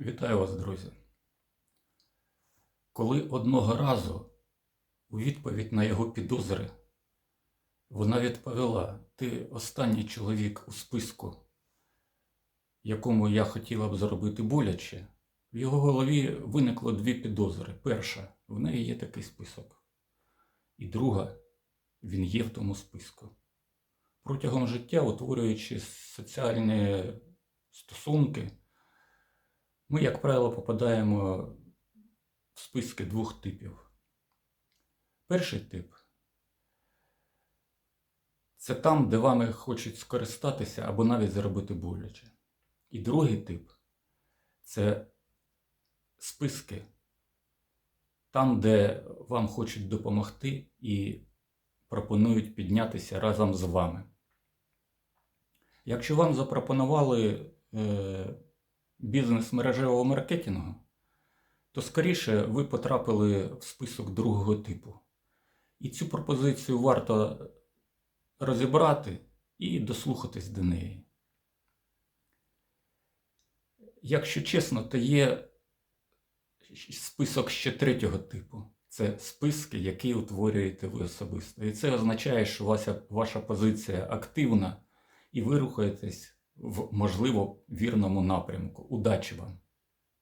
Вітаю вас, друзі. Коли одного разу у відповідь на його підозри вона відповіла: Ти останній чоловік у списку, якому я хотіла б зробити боляче, в його голові виникло дві підозри. Перша, в неї є такий список. І друга, він є в тому списку. Протягом життя, утворюючи соціальні стосунки, ми, як правило, попадаємо в списки двох типів. Перший тип це там, де вами хочуть скористатися або навіть заробити боляче. І другий тип це списки там, де вам хочуть допомогти і пропонують піднятися разом з вами. Якщо вам запропонували е, бізнес мережевого маркетингу, то скоріше ви потрапили в список другого типу. І цю пропозицію варто розібрати і дослухатись до неї. Якщо чесно, то є список ще третього типу. Це списки, які утворюєте ви особисто. І це означає, що ваша, ваша позиція активна і ви рухаєтесь в, можливо, вірному напрямку. Удачі вам!